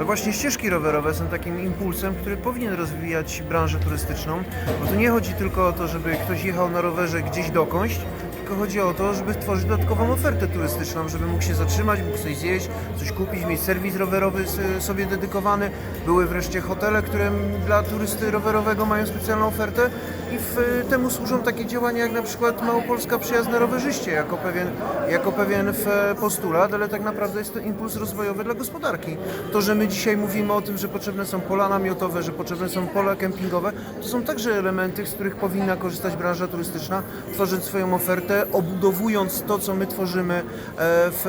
Ale właśnie ścieżki rowerowe są takim impulsem, który powinien rozwijać branżę turystyczną, bo tu nie chodzi tylko o to, żeby ktoś jechał na rowerze gdzieś dokądś, tylko chodzi o to, żeby tworzyć dodatkową ofertę turystyczną, żeby mógł się zatrzymać, mógł coś zjeść, coś kupić, mieć serwis rowerowy sobie dedykowany. Były wreszcie hotele, które dla turysty rowerowego mają specjalną ofertę i w, temu służą takie działania jak na przykład Małopolska Przyjazna Rowerzyście jako pewien, jako pewien w, postulat, ale tak naprawdę jest to impuls rozwojowy dla gospodarki. To, że my dzisiaj mówimy o tym, że potrzebne są pola namiotowe, że potrzebne są pola kempingowe, to są także elementy, z których powinna korzystać branża turystyczna, tworząc swoją ofertę, obudowując to, co my tworzymy e, w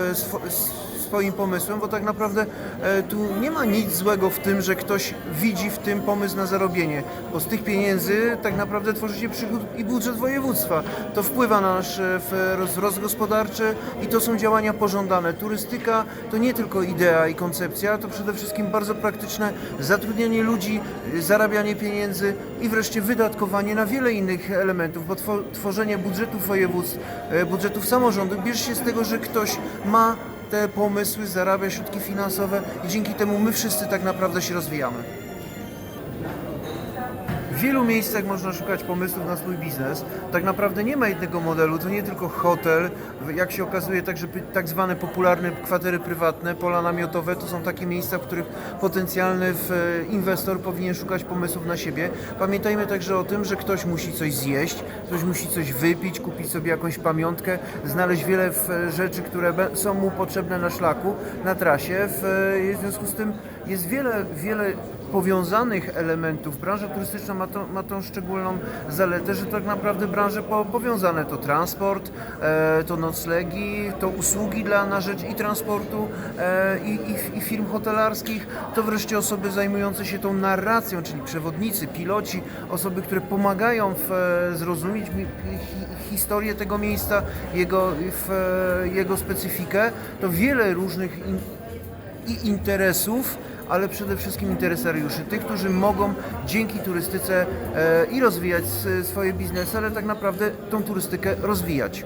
swoim pomysłem, bo tak naprawdę e, tu nie ma nic złego w tym, że ktoś widzi w tym pomysł na zarobienie, bo z tych pieniędzy tak naprawdę tworzy się przychód i budżet województwa. To wpływa na nasz e, w rozrost gospodarczy i to są działania pożądane. Turystyka to nie tylko idea i koncepcja, to przede wszystkim bardzo praktyczne zatrudnianie ludzi, e, zarabianie pieniędzy i wreszcie wydatkowanie na wiele innych elementów, bo two- tworzenie budżetów województw, e, budżetów samorządów bierze się z tego, że ktoś ma te pomysły, zarabia środki finansowe i dzięki temu my wszyscy tak naprawdę się rozwijamy. W wielu miejscach można szukać pomysłów na swój biznes. Tak naprawdę nie ma jednego modelu, to nie tylko hotel, jak się okazuje także tak zwane popularne kwatery prywatne, pola namiotowe, to są takie miejsca, w których potencjalny w- inwestor powinien szukać pomysłów na siebie. Pamiętajmy także o tym, że ktoś musi coś zjeść, ktoś musi coś wypić, kupić sobie jakąś pamiątkę, znaleźć wiele w- rzeczy, które są mu potrzebne na szlaku, na trasie. W, w związku z tym jest wiele, wiele powiązanych elementów. Branża turystyczna ma, to, ma tą szczególną zaletę, że tak naprawdę branże po, powiązane to transport, e, to noclegi, to usługi dla na rzecz i transportu e, i, i, i firm hotelarskich, to wreszcie osoby zajmujące się tą narracją, czyli przewodnicy, piloci, osoby, które pomagają w, e, zrozumieć mi, hi, historię tego miejsca, jego, w, jego specyfikę. To wiele różnych in, i interesów, ale przede wszystkim interesariuszy, tych, którzy mogą dzięki turystyce e, i rozwijać swoje biznesy, ale tak naprawdę tą turystykę rozwijać.